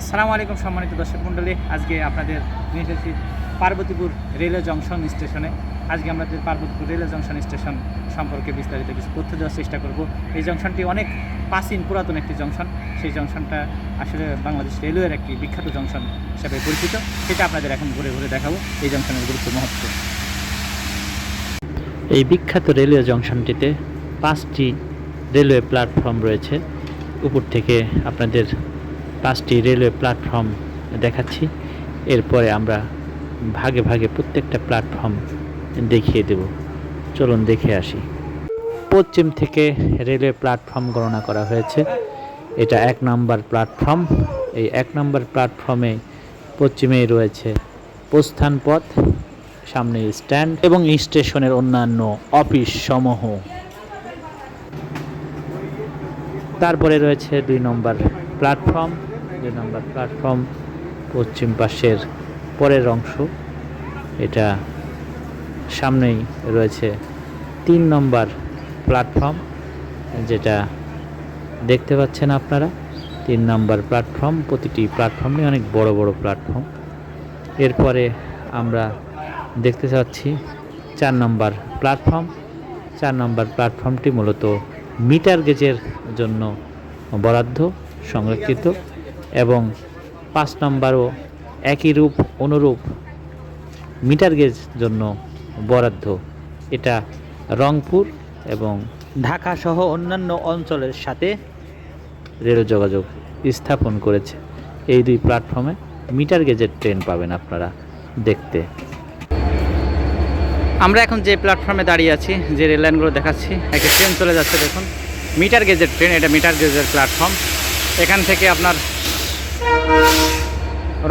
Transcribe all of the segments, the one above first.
আসসালামু আলাইকুম সম্মানিত দর্শক মণ্ডলী। আজকে আপনাদের নিয়ে এসেছি পার্বতীপুর রেলওয়ে জংশন স্টেশনে। আজকে আমাদের পার্বতীপুর রেলওয়ে জংশন স্টেশন সম্পর্কে বিস্তারিত কিছু তথ্য দেওয়ার চেষ্টা করব। এই জংশনটি অনেক প্রাচীন, পুরাতন একটি জংশন। সেই জংশনটা আসলে বাংলাদেশ রেলওয়ের একটি বিখ্যাত জংশন হিসাবে পরিচিত। সেটা আপনাদের এখন ঘুরে ঘুরে দেখাবো। এই জংশনের গুরুত্ব মহত্ব। এই বিখ্যাত রেলওয়ে জংশনটিতে পাঁচটি রেলওয়ে প্ল্যাটফর্ম রয়েছে। উপর থেকে আপনাদের পাঁচটি রেলওয়ে প্ল্যাটফর্ম দেখাচ্ছি। এরপরে আমরা ভাগে ভাগে প্রত্যেকটা প্ল্যাটফর্ম দেখিয়ে দেব। চলুন দেখে আসি। পশ্চিম থেকে রেলওয়ে প্ল্যাটফর্ম গণনা করা হয়েছে। এটা এক নম্বর প্ল্যাটফর্ম। এই এক নম্বর প্ল্যাটফর্মে পশ্চিমেই রয়েছে প্রস্থান পথ, সামনে স্ট্যান্ড এবং স্টেশনের অন্যান্য অফিস সমূহ। তারপরে রয়েছে দুই নম্বর প্ল্যাটফর্ম। দুই নম্বর প্ল্যাটফর্ম পশ্চিম পাশের পরের অংশ। এটা সামনেই রয়েছে তিন নম্বর প্ল্যাটফর্ম যেটা দেখতে পাচ্ছেন আপনারা। তিন নম্বর প্ল্যাটফর্ম প্রতিটি প্ল্যাটফর্মে অনেক বড় বড় প্ল্যাটফর্ম এরপরে আমরা দেখতে পাচ্ছি চার নম্বর প্ল্যাটফর্ম চার নম্বর প্ল্যাটফর্মটি মূলত মিটার গেজের জন্য বরাদ্দ, সংরক্ষিত। এবং পাঁচ নম্বরও একই রূপ, অনুরূপ মিটার গেজ জন্য বরাদ্দ। এটা রংপুর এবং ঢাকা সহ অন্যান্য অঞ্চলের সাথে রেল যোগাযোগ স্থাপন করেছে। এই দুই প্ল্যাটফর্মে মিটার গেজের ট্রেন পাবেন আপনারা দেখতে। আমরা এখন যে প্ল্যাটফর্মে দাঁড়িয়ে আছি, যে রেল লাইনগুলো দেখাচ্ছি একটা ট্রেন চলে যাচ্ছে দেখুন। মিটার গেজের ট্রেন, এটা মিটার গেজের প্ল্যাটফর্ম। এখান থেকে আপনার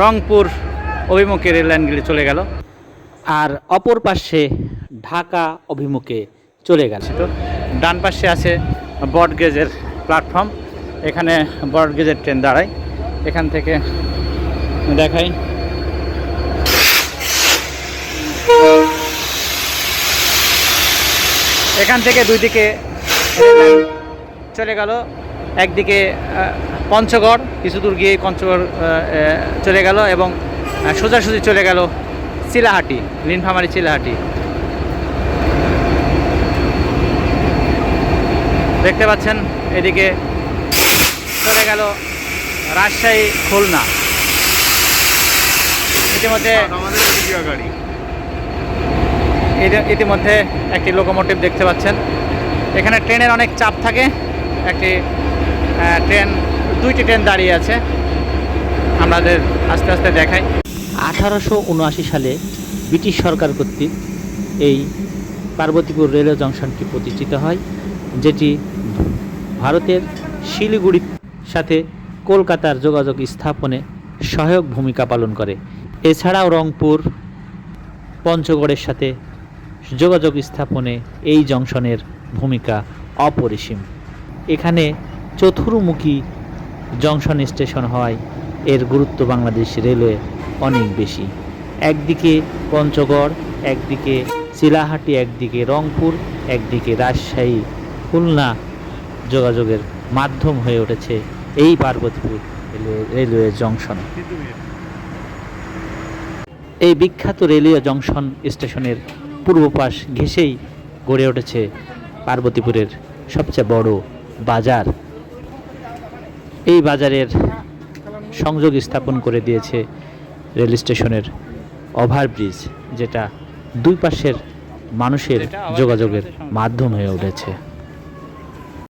রংপুর অভিমুখে রেল লাইনগুলি চলে গেল। আর অপর পাশে ঢাকা অভিমুখে চলে গেল। তো ডান পাশে আছে বট গেজের প্ল্যাটফর্ম। এখানে বট গেজের ট্রেন দাঁড়ায়। এখান থেকে দেখাই। এখান থেকে দুই দিকে চলে গেল। একদিকে পঞ্চগড় কিছু দূর গিয়ে পঞ্চগড় চলে গেল এবং সোজাসুজি চলে গেল চিলাহাটি লিনফামারি চিলাহাটি। দেখতে পাচ্ছেন এদিকে চলে গেল রাজশাহী খুলনা। ইতিমধ্যে ইতিমধ্যে একটি লোকোমোটিভ দেখতে পাচ্ছেন। এখানে ট্রেনের অনেক চাপ থাকে। একটি ট্রেন দুইটি ট্রেন দাঁড়িয়ে আছে। আমাদের আস্তে আস্তে দেখাই। আঠারোশো উনআশি সালে ব্রিটিশ সরকার কর্তৃক এই পার্বতীপুর রেলওয়ে জংশনটি প্রতিষ্ঠিত হয়, যেটি ভারতের শিলিগুড়ির সাথে কলকাতার যোগাযোগ স্থাপনে সহায়ক ভূমিকা পালন করে। এছাড়াও রংপুর, পঞ্চগড়ের সাথে যোগাযোগ স্থাপনে এই জংশনের ভূমিকা অপরিসীম। এখানে চতুর্মুখী জংশন স্টেশন হয় এর গুরুত্ব বাংলাদেশ রেলওয়ে অনেক বেশি। একদিকে পঞ্চগড়, একদিকে চিলাহাটি একদিকে রংপুর, একদিকে রাজশাহী, খুলনা যোগাযোগের মাধ্যম হয়ে উঠেছে এই পার্বতীপুর রেলওয়ে জংশন। এই বিখ্যাত রেলওয়ে জংশন স্টেশনের পূর্ব পাশ ঘেঁষেই গড়ে উঠেছে পার্বতীপুরের সবচেয়ে বড় বাজার। এই বাজারের সংযোগ স্থাপন করে দিয়েছে রেল স্টেশনের ওভারব্রিজ যেটা দুই পাশের মানুষের যোগাযোগের মাধ্যম হয়ে উঠেছে।